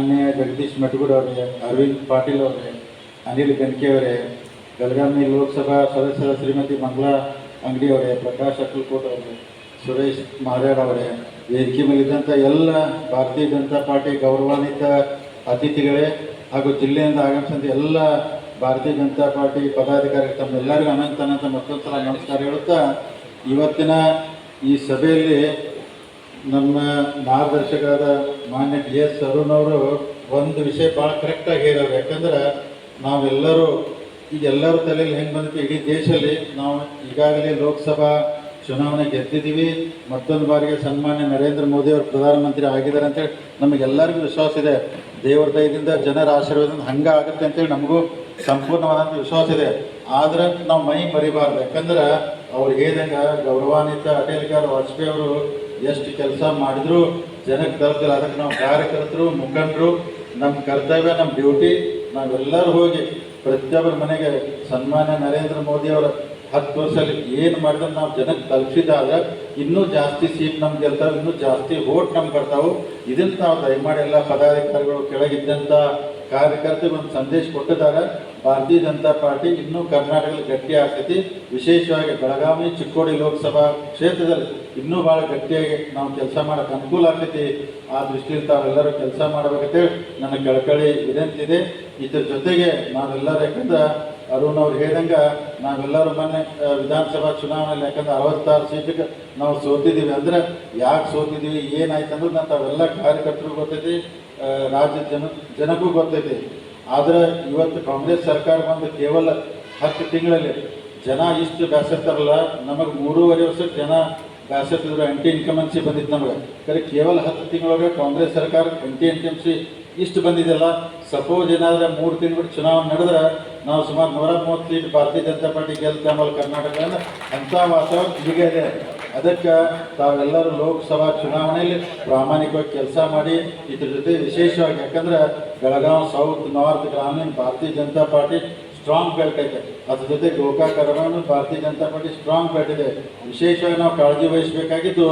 ಮಾನ್ಯ ಜಗದೀಶ್ ಮಟಗೂಡ್ ಅವರೇ, ಅರವಿಂದ್ ಪಾಟೀಲ್ ಅವರೇ, ಅನಿಲ್ ಬೆನ್ಕೆ ಅವರೇ, ಬೆಳಗಾವಿ ಲೋಕಸಭಾ ಸದಸ್ಯರ ಶ್ರೀಮತಿ ಮಂಗಳಾ ಅಂಗಡಿ ಅವರೇ, ಪ್ರಕಾಶ್ ಅಕ್ಕಲ್ಕೋಟ್ ಅವರೇ, ಸುರೇಶ್ ಮಾರಾಡ ಅವರೇ, ವೇದಿಕೆ ಮೇಲಿದ್ದಂಥ ಎಲ್ಲ ಭಾರತೀಯ ಜನತಾ ಪಾರ್ಟಿ ಗೌರವಾನ್ವಿತ ಅತಿಥಿಗಳೇ ಹಾಗೂ ಜಿಲ್ಲೆಯಿಂದ ಆಗಮಿಸಿದಂಥ ಎಲ್ಲ ಭಾರತೀಯ ಜನತಾ ಪಾರ್ಟಿ ಪದಾಧಿಕಾರಿ ತಮ್ಮೆಲ್ಲರಿಗೂ ಅನಂತ ಅನಂತ ಮತ್ತೊಂದು ಸಲ ನಮಸ್ಕಾರ ಹೇಳುತ್ತಾ, ಇವತ್ತಿನ ಈ ಸಭೆಯಲ್ಲಿ ನಮ್ಮ ಮಾರ್ಗದರ್ಶಕರಾದ ಮಾನ್ಯ ಡಿ ಎಸ್ ಅವರು ಒಂದು ವಿಷಯ ಭಾಳ ಕರೆಕ್ಟಾಗಿ ಹೇಳೋರು ಯಾಕಂದ್ರೆ ನಾವೆಲ್ಲರೂ, ಈಗ ಎಲ್ಲರ ತಲೆಯಲ್ಲಿ ಹೆಂಗೆ ಬಂದಿತ್ತು? ಇಡೀ ದೇಶದಲ್ಲಿ ನಾವು ಈಗಾಗಲೇ ಲೋಕಸಭಾ ಚುನಾವಣೆ ಗೆದ್ದಿದ್ದೀವಿ. ಮತ್ತೊಂದು ಬಾರಿಗೆ ಸನ್ಮಾನ್ಯ ನರೇಂದ್ರ ಮೋದಿ ಅವರು ಪ್ರಧಾನಮಂತ್ರಿ ಆಗಿದ್ದಾರೆ ಅಂತೇಳಿ ನಮಗೆಲ್ಲರಿಗೂ ವಿಶ್ವಾಸ ಇದೆ. ದೇವರ ದಯದಿಂದ ಜನರ ಆಶೀರ್ವಾದದಿಂದ ಹಂಗೆ ಆಗುತ್ತೆ ಅಂತೇಳಿ ನಮಗೂ ಸಂಪೂರ್ಣವಾದಂಥ ವಿಶ್ವಾಸ ಇದೆ. ಆದ್ರೆ ನಾವು ಮೈ ಮರಿಬಾರ್ದು. ಯಾಕಂದ್ರೆ ಅವ್ರು ಹೇಳಿದಂಗೆ ಗೌರವಾನ್ವಿತ ಅಟೇಲ್ ವಾಜಪೇಯಿ ಅವರು ಎಷ್ಟು ಕೆಲಸ ಮಾಡಿದ್ರು ಜನಕ್ಕೆ ತಲುಪಿಲ್ಲ. ಅದಕ್ಕೆ ನಾವು ಕಾರ್ಯಕರ್ತರು, ಮುಖಂಡರು ನಮ್ಮ ಕರ್ತವ್ಯ ನಮ್ಮ ಡ್ಯೂಟಿ, ನಾವೆಲ್ಲರೂ ಹೋಗಿ ಪ್ರತಿಯೊಬ್ಬರ ಮನೆಗೆ ಸನ್ಮಾನ್ಯ ನರೇಂದ್ರ ಮೋದಿ ಅವರ ಹತ್ತು ವರ್ಷದಲ್ಲಿ ಏನು ಮಾಡಿದ್ರೆ ನಾವು ಜನಕ್ಕೆ ತಲುಪಿಸಿದಾಗ ಇನ್ನೂ ಜಾಸ್ತಿ ಸೀಟ್ ನಮ್ಗೆ ಗೆಲ್ತಾವೆ, ಇನ್ನೂ ಜಾಸ್ತಿ ವೋಟ್ ನಮ್ಗೆ ಬರ್ತಾವೆ. ಇದನ್ನು ನಾವು ದಯಮಾಡಿ ಎಲ್ಲ ಪದಾಧಿಕಾರಿಗಳು ಕೆಳಗಿದ್ದಂಥ ಕಾರ್ಯಕರ್ತರು ಒಂದು ಸಂದೇಶ ಕೊಟ್ಟಿದ್ದಾರೆ. ಭಾರತೀಯ ಜನತಾ ಪಾರ್ಟಿ ಇನ್ನೂ ಕರ್ನಾಟಕದಲ್ಲಿ ಗಟ್ಟಿ ಆಗ್ತೈತಿ. ವಿಶೇಷವಾಗಿ ಬೆಳಗಾವಿ, ಚಿಕ್ಕೋಡಿ ಲೋಕಸಭಾ ಕ್ಷೇತ್ರದಲ್ಲಿ ಇನ್ನೂ ಭಾಳ ಗಟ್ಟಿಯಾಗಿ ನಾವು ಕೆಲಸ ಮಾಡೋಕ್ಕೆ ಅನುಕೂಲ ಆಗ್ತೈತಿ. ಆ ದೃಷ್ಟಿಯಿಂದ ತಾವೆಲ್ಲರೂ ಕೆಲಸ ಮಾಡಬೇಕಂತೇಳಿ ನನ್ನ ಕಳಕಳಿ ವಿನಂತಿ ಇದೆ. ಇದ್ರ ಜೊತೆಗೆ ನಾವೆಲ್ಲರೂ ಯಾಕಂದ್ರೆ ಅರುಣ್ ಅವ್ರು ಹೇಳ್ದಂಗೆ ನಾವೆಲ್ಲರೂ ಮೊನ್ನೆ ವಿಧಾನಸಭಾ ಚುನಾವಣೆಯಲ್ಲಿ ಯಾಕಂದ್ರೆ ಅರವತ್ತಾರು ಸೀಟಿಗೆ ನಾವು ಸೋತಿದ್ದೀವಿ. ಅಂದ್ರೆ ಯಾಕೆ ಸೋತಿದ್ದೀವಿ? ಏನಾಯ್ತು ಅಂದ್ರೆ ನಾನು ತಾವೆಲ್ಲ ಕಾರ್ಯಕರ್ತರು ಗೊತ್ತೈತಿ. ಆ, ರಾಜ್ಯದ ಜನ ಜನಕ್ಕೂ ಗೊತ್ತೈತಿ. ಆದರೆ ಇವತ್ತು ಕಾಂಗ್ರೆಸ್ ಸರ್ಕಾರ ಬಂದು ಕೇವಲ ಹತ್ತು ತಿಂಗಳಲ್ಲಿ ಜನ ಇಷ್ಟು ಬ್ಯಾಸರ್ತಾರಲ್ಲ ನಮಗೆ ಮೂರುವರೆ ವರ್ಷಕ್ಕೆ ಜನ ಬ್ಯಾಸತ್ತಿದ್ರು ಎನ್ ಟಿ ಇನ್ಕಮೆನ್ಸಿ ಬಂದಿತ್ತು ನಮಗೆ. ಕರೆ ಕೇವಲ ಹತ್ತು ತಿಂಗಳೊಳಗೆ ಕಾಂಗ್ರೆಸ್ ಸರ್ಕಾರ ಆ್ಯಂಟಿ ಇನ್ಕಮ್ಸಿ ಇಷ್ಟು ಬಂದಿದೆಯಲ್ಲ ಸಪೋಸ್ ಏನಾದ್ರೆ ಮೂರು ತಿಂಗಳು ಚುನಾವಣೆ ನಡೆದ್ರೆ ನಾವು ಸುಮಾರು ನೂರ ಮೂವತ್ತು ಸೀಟ್ ಭಾರತೀಯ ಜನತಾ ಪಾರ್ಟಿ ಗೆಲ್ತಾ ಆಮೇಲೆ ಕರ್ನಾಟಕ ಅಂಥ ವಾತಾವರಣ ಈಗ ಇದೆ. ಅದಕ್ಕೆ ತಾವೆಲ್ಲರೂ ಲೋಕಸಭಾ ಚುನಾವಣೆಯಲ್ಲಿ ಪ್ರಾಮಾಣಿಕವಾಗಿ ಕೆಲಸ ಮಾಡಿ, ಇದ್ರ ಜೊತೆ ವಿಶೇಷವಾಗಿ ಯಾಕಂದ್ರೆ ಬೆಳಗಾವಿ ಸೌತ್ ನಾರ್ತ್ ಗ್ರಾಮೀಣ ಭಾರತೀಯ ಜನತಾ ಪಾರ್ಟಿ ಸ್ಟ್ರಾಂಗ್ ಬೆಲ್ಟ್ ಐತೆ. ಅದ್ರ ಜೊತೆ ಗೋಕಾಕ್ ಭಾರತೀಯ ಜನತಾ ಪಾರ್ಟಿ ಸ್ಟ್ರಾಂಗ್ ಬೆಲ್ಟ್ ಇದೆ. ವಿಶೇಷವಾಗಿ ನಾವು ಕಾಳಜಿ ವಹಿಸಬೇಕಾಗಿದ್ದು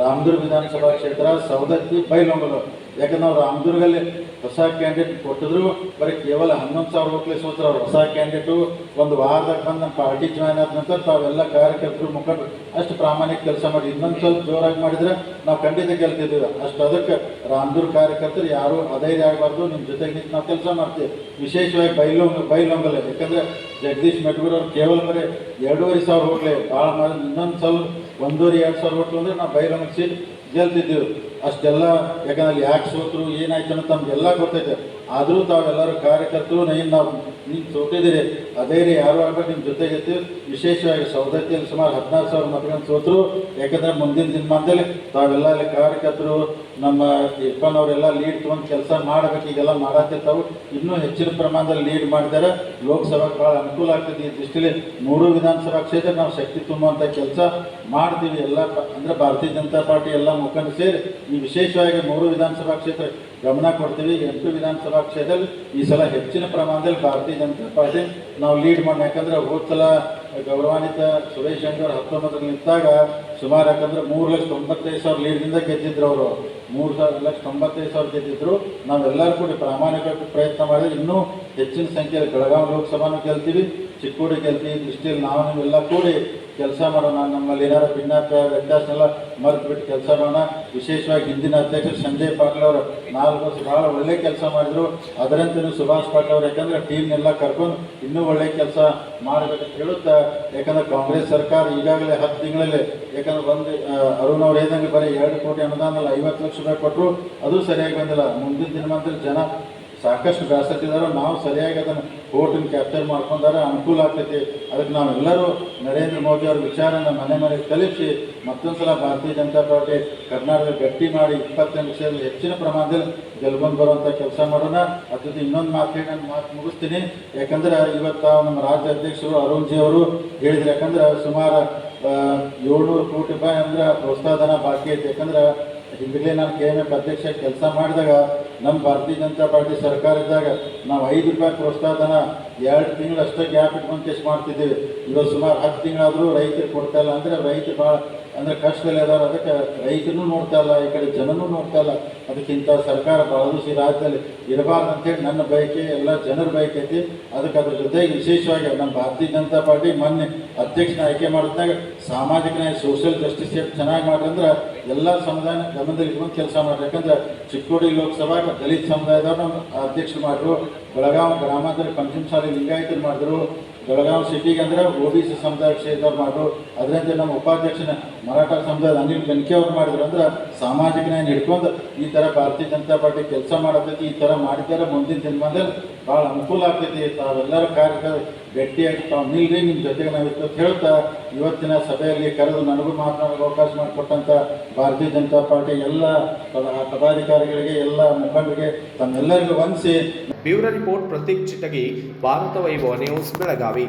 ರಾಮದುರ್ಗ ವಿಧಾನಸಭಾ ಕ್ಷೇತ್ರ ಸವದತ್ತಿ ಬೈಲೊಂಗಲು. ಯಾಕಂದ್ರೆ ನಾವು ರಾಮದುರ್ಗಲ್ಲಿ ಹೊಸ ಕ್ಯಾಂಡಿಡೇಟ್ ಕೊಟ್ಟಿದ್ರು, ಬರೀ ಕೇವಲ ಹನ್ನೊಂದು ಸಾವಿರ ರೂಪಾಯಿ ಸೋತ್ರ ಅವ್ರು ಹೊಸ ಕ್ಯಾಂಡಿಡೇಟು ಒಂದು ವಾರದಾಗ ಬಂದು ನಮ್ಮ ಪಾರ್ಟಿ ಜಾಯ್ನ್ ಆದ ನಂತರ ತಾವೆಲ್ಲ ಕಾರ್ಯಕರ್ತರು ಮುಖಂಡರು, ಅಷ್ಟು ಪ್ರಾಮಾಣಿಕ ಕೆಲಸ ಮಾಡಿ, ಇನ್ನೊಂದು ಸ್ವಲ್ಪ ಜೋರಾಗಿ ಮಾಡಿದ್ರೆ ನಾವು ಖಂಡಿತ ಗೆಲ್ತಿದ್ದೀವಿ. ಅಷ್ಟು ಅದಕ್ಕೆ ರಾಮದುರ್ಗ ಕಾರ್ಯಕರ್ತರು ಯಾರು ಅಧೈರ್ಯ ಆಗಬಾರ್ದು ನಿಮ್ಮ ಜೊತೆಗೆ ನಿಂತು ನಾವು ಕೆಲಸ ಮಾಡ್ತೀವಿ. ವಿಶೇಷವಾಗಿ ಬೈಲೊಂಗ ಬೈಲೊಂಗಲ್ಲ ಯಾಕಂದ್ರೆ ಜಗದೀಶ್ ಮೆಟ್ಗೂರ್ ಅವ್ರು ಕೇವಲ ಬರೀ ಎರಡೂವರೆ ಸಾವಿರ ಹೋಗ್ಲಿ ಭಾಳ ಮಾಡಿ ಇನ್ನೊಂದು ಸ್ವಲ್ಪ ಒಂದೂವರೆ ಎರಡು ಸಾವಿರ ಕೊಟ್ಟು ಅಂದ್ರೆ ನಾವು ಬೈರಂಗ್ ಸೀಟ್ ಗೆಲ್ತಿದ್ದೀವಿ ಅಷ್ಟೆಲ್ಲ, ಯಾಕಂದ್ರೆ ಅಲ್ಲಿ ಯಾಕೆ ಸೋತರು, ಏನಾಯ್ತು ಅಂತ ನಮಗೆಲ್ಲ ಗೊತ್ತೈತೆ. ಆದರೂ ತಾವೆಲ್ಲರೂ ಕಾರ್ಯಕರ್ತರು ಏನು ನಾವು ನೀವು ಸೋತಿದ್ದೀರಿ. ಅದೇ ರೀ ಯಾರು ಆಗ್ಬೇಕು ನಿಮ್ಮ ಜೊತೆ ಜೊತೆ ವಿಶೇಷವಾಗಿ ಸೌದತ್ತಿಯಲ್ಲಿ ಸುಮಾರು ಹದಿನಾರು ಸಾವಿರ ಮತಗಳನ್ನು ಸೋತರು. ಯಾಕಂದ್ರೆ ಮುಂದಿನ ದಿನಮಾನದಲ್ಲಿ ತಾವೆಲ್ಲ ಅಲ್ಲಿ ಕಾರ್ಯಕರ್ತರು, ನಮ್ಮ ಇರ್ಫಾನ್ ಅವರೆಲ್ಲ ಲೀಡ್ ತೊಗೊಂಡು ಕೆಲಸ ಮಾಡಬೇಕು, ಈಗೆಲ್ಲ ಮಾಡತ್ತಿರ್ತಾವೆ ಇನ್ನೂ ಹೆಚ್ಚಿನ ಪ್ರಮಾಣದಲ್ಲಿ ಲೀಡ್ ಮಾಡಿದ್ದಾರೆ. ಲೋಕಸಭೆಗೆ ಭಾಳ ಅನುಕೂಲ ಆಗ್ತದೆ ಈ ದೃಷ್ಟಿಯಲ್ಲಿ ಮೂರು ವಿಧಾನಸಭಾ ಕ್ಷೇತ್ರ, ನಾವು ಶಕ್ತಿ ತುಂಬುವಂಥ ಕೆಲಸ ಮಾಡ್ತೀವಿ. ಎಲ್ಲ ಅಂದ್ರೆ ಭಾರತೀಯ ಜನತಾ ಪಾರ್ಟಿ ಎಲ್ಲ ಮುಖಂಡ ಸೇರಿ ಈ ವಿಶೇಷವಾಗಿ ಮೂರು ವಿಧಾನಸಭಾ ಕ್ಷೇತ್ರ ಗಮನ ಕೊಡ್ತೀವಿ. ಎಂಟು ವಿಧಾನಸಭಾ ಕ್ಷೇತ್ರದಲ್ಲಿ ಈ ಸಲ ಹೆಚ್ಚಿನ ಪ್ರಮಾಣದಲ್ಲಿ ಭಾರತೀಯ ಜನತಾ ಪಾರ್ಟಿ ನಾವು ಲೀಡ್ ಮಾಡೋಣ. ಯಾಕಂದ್ರೆ ಹೋದ ಸಲ ಗೌರವಾನ್ವಿತ ಸುರೇಶ್ ಅಂಗಡಿ ಹತ್ತೊಂಬತ್ತರಲ್ಲಿ ನಿಂತಾಗ ಸುಮಾರು ಯಾಕಂದ್ರೆ ಮೂರು ಲಕ್ಷ ತೊಂಬತ್ತೈದು ಸಾವಿರ ಲೀಡ್ದಿಂದ ಗೆದ್ದಿದ್ರು ಅವರು. ಮೂರು ಸಾವಿರ ಲಕ್ಷ ತೊಂಬತ್ತೈದು ಸಾವಿರ ಗೆದ್ದಿದ್ರು ನಾವೆಲ್ಲರೂ ಕೂಡ ಪ್ರಾಮಾಣಿಕ ಪ್ರಯತ್ನ ಮಾಡಿದ್ರೆ ಇನ್ನೂ ಹೆಚ್ಚಿನ ಸಂಖ್ಯೆಯಲ್ಲಿ ಬೆಳಗಾವಿ ಲೋಕಸಭಾನು ಗೆಲ್ತೀವಿ. ಚಿಕ್ಕೋಡಿ ಗೆಲ್ತೀವಿ. ದೃಷ್ಟಿಯಲ್ಲಿ ನಾವು ನೀವೆಲ್ಲ ಕೂಡಿ ಕೆಲಸ ಮಾಡೋಣ. ನಮ್ಮಲ್ಲಿ ಏನಾರು ಭಿನ್ನಾಭಿಪ್ರಾಯ ವ್ಯತ್ಯಾಸನೆಲ್ಲ ಮರೆತು ಬಿಟ್ಟು ಕೆಲಸ ಮಾಡೋಣ. ವಿಶೇಷವಾಗಿ ಹಿಂದಿನ ಅಧ್ಯಕ್ಷರು ಸಂಜಯ್ ಪಾಟೀಲ್ ಅವರು ನಾಲ್ಕು ವರ್ಷ ಭಾಳ ಒಳ್ಳೆ ಕೆಲಸ ಮಾಡಿದ್ರು. ಅದರಂತೆಯೂ ಸುಭಾಷ್ ಪಾಟೀಲ್ ಅವರು ಯಾಕಂದ್ರೆ ಟೀಮ್ನೆಲ್ಲ ಕರ್ಕೊಂಡು ಇನ್ನೂ ಒಳ್ಳೆ ಕೆಲಸ ಮಾಡಬೇಕಂತ ಹೇಳುತ್ತಾ, ಯಾಕಂದ್ರೆ ಕಾಂಗ್ರೆಸ್ ಸರ್ಕಾರ ಈಗಾಗಲೇ ಹತ್ತು ತಿಂಗಳಲ್ಲಿ, ಯಾಕಂದ್ರೆ ಒಂದು ಅರುಣ್ ಅವ್ರು ಹೇಳ್ದಂಗೆ ಬರೀ ಎರಡು ಕೋಟಿ ಅನುದಾನ ಐವತ್ತು ಲಕ್ಷ ಕೊಟ್ಟರು ಅದು ಸರಿಯಾಗಿ ಬಂದಿಲ್ಲ. ಮುಂದಿನ ದಿನಮಾನದಲ್ಲಿ ಜನ ಸಾಕಷ್ಟು ಬೇಸತ್ತಿದ್ದಾರೆ ನಾವು ಸರಿಯಾಗಿ ಅದನ್ನು ಕೋರ್ಟನ್ನು ಕ್ಯಾಪ್ಚರ್ ಮಾಡ್ಕೊಂಡಾರ ಅನುಕೂಲ ಆಗ್ತೈತಿ. ಅದಕ್ಕೆ ನಾವೆಲ್ಲರೂ ನರೇಂದ್ರ ಮೋದಿ ಅವ್ರ ವಿಚಾರನ ಮನೆ ಮನೆಗೆ ತಲುಪಿಸಿ ಮತ್ತೊಂದು ಸಲ ಭಾರತೀಯ ಜನತಾ ಪಾರ್ಟಿ ಕರ್ನಾಟಕ ಗಟ್ಟಿ ಮಾಡಿ ಇಪ್ಪತ್ತೆಂಟು ನಿಮಿಷದಲ್ಲಿ ಹೆಚ್ಚಿನ ಪ್ರಮಾಣದಲ್ಲಿ ಗೆಲ್ಬಂದು ಬರುವಂಥ ಕೆಲಸ ಮಾಡೋಣ. ಅದ್ರ ಜೊತೆ ಇನ್ನೊಂದು ಮಾತು ಹೇಳಿ ನಾನು ಮಾತು ಮುಗಿಸ್ತೀನಿ. ಯಾಕಂದ್ರೆ ಇವತ್ತು ನಮ್ಮ ರಾಜ್ಯ ಅಧ್ಯಕ್ಷರು ಅರುಣ್ ಜಿ ಅವರು ಹೇಳಿದ್ರು. ಯಾಕಂದ್ರೆ ಸುಮಾರು ಏಳ್ನೂರು ಕೋಟಿ ರೂಪಾಯಿ ಅಂದ್ರೆ ಪ್ರೋತ್ಸಾಹಧನ ಬಾಕಿ ಐತೆ. ಯಾಕಂದ್ರೆ ಹಿಂದಿಲೇ ನಾನು ಕೆ ಎಂ ಎಫ್ ಅಧ್ಯಕ್ಷ ಕೆಲಸ ಮಾಡಿದಾಗ ನಮ್ಮ ಭಾರತೀಯ ಜನತಾ ಪಾರ್ಟಿ ಸರ್ಕಾರ ಇದ್ದಾಗ ನಾವು ಐದು ರೂಪಾಯಿ ಪ್ರೋತ್ಸಾಹಧನ ಎರಡು ತಿಂಗಳು ಅಷ್ಟೇ ಗ್ಯಾಪ್ ಇಟ್ಕೊಂಡು ಟೆಸ್ಟ್ ಮಾಡ್ತಿದ್ದೀವಿ. ಇವಾಗ ಸುಮಾರು ಹತ್ತು ತಿಂಗಳಾದರೂ ರೈತರು ಕೊಡ್ತಾ ಇಲ್ಲ. ಅಂದರೆ ರೈತರು ಭಾಳ ಅಂದರೆ ಕಷ್ಟದಲ್ಲಿ ಇದ್ದಾರೆ ಅದಕ್ಕೆ ರೈತನೂ ನೋಡ್ತಾ ಇಲ್ಲ, ಈ ಕಡೆ ಜನನೂ ನೋಡ್ತಾ ಇಲ್ಲ. ಅದಕ್ಕಿಂತ ಸರ್ಕಾರ ಈ ರಾಜ್ಯದಲ್ಲಿ ಇರಬಾರ್ದು ಅಂತೇಳಿ ನನ್ನ ಬಯಕೆ, ಎಲ್ಲ ಜನರ ಬಯಕೆ ಐತಿ. ಅದಕ್ಕೆ ಅದ್ರ ಜೊತೆಗೆ ವಿಶೇಷವಾಗಿ ನಮ್ಮ ಭಾರತೀಯ ಜನತಾ ಪಾರ್ಟಿ ಮೊನ್ನೆ ಅಧ್ಯಕ್ಷನ ಆಯ್ಕೆ ಮಾಡಿದಾಗ ಸಾಮಾಜಿಕ ನ್ಯಾಯ ಸೋಷಿಯಲ್ ಜಸ್ಟಿಸ್ ಚೆನ್ನಾಗಿ ಮಾಡ್ರಂದ್ರೆ ಎಲ್ಲ ಸಮುದಾಯ ಗಮನದಲ್ಲಿ ಇಟ್ಕೊಂಡು ಕೆಲಸ ಮಾಡ್ರಿ. ಯಾಕಂದ್ರೆ ಚಿಕ್ಕೋಡಿ ಲೋಕಸಭಾ ದಲಿತ ಸಮುದಾಯದವ್ರು ನಮ್ಮ ಅಧ್ಯಕ್ಷರು ಮಾಡಿದ್ರು ಬೆಳಗಾವಿ ಗ್ರಾಮಾಂತರ ಪಂಚಮಸಾಲಿ ಲಿಂಗಾಯತರು ಮಾಡಿದ್ರು. ಬೆಳಗಾವಿ ಸಿಟಿಗೆ ಅಂದ್ರೆ ಒ ಬಿ ಸಿ ಸಮುದಾಯ ಕ್ಷೇತ್ರ ಮಾಡಿದ್ರು ಅದರಂತೆ ನಮ್ಮ ಉಪಾಧ್ಯಕ್ಷನ ಮರಾಠ ಸಮುದಾಯದ ಅನಿಲ್ ಬೆನ್ಕೆ ಅವ್ರು ಮಾಡಿದ್ರು. ಅಂದ್ರೆ ಸಾಮಾಜಿಕ ನ್ಯಾಯ ಹಿಡ್ಕೊಂಡು ಈ ಥರ ಭಾರತೀಯ ಜನತಾ ಪಾರ್ಟಿ ಕೆಲಸ ಮಾಡತೈತಿ, ಈ ಥರ ಮಾಡಿದ್ದಾರೆ ಮುಂದಿನ ದಿನಮಾನದಲ್ಲಿ. ಭಾಳ ಅನುಕೂಲ ಆಗ್ತೈತಿ. ತಾವೆಲ್ಲರ ಕಾರ್ಯ ಗಟ್ಟಿಯಾಗಿ ತಾವು ನಿಲ್ರಿ ನಿಮ್ಮ ಜೊತೆಗೆ ನಾವಿತ್ತು ಅಂತ ಹೇಳ್ತಾ ಇವತ್ತಿನ ಸಭೆಯಲ್ಲಿ ಕರೆದು ನನಗೂ ಮಾತನಾಡಲು ಅವಕಾಶ ಮಾಡಿಕೊಟ್ಟಂಥ ಭಾರತೀಯ ಜನತಾ ಪಾರ್ಟಿ ಎಲ್ಲ ಪದ- ಪದಾಧಿಕಾರಿಗಳಿಗೆ, ಎಲ್ಲ ಮುಖಂಡರಿಗೆ ತಮ್ಮೆಲ್ಲರಿಗೂ ವಂದಿಸಿ. Bureau report Prateek Chitagi, Bharata Vaibhava news Belagavi.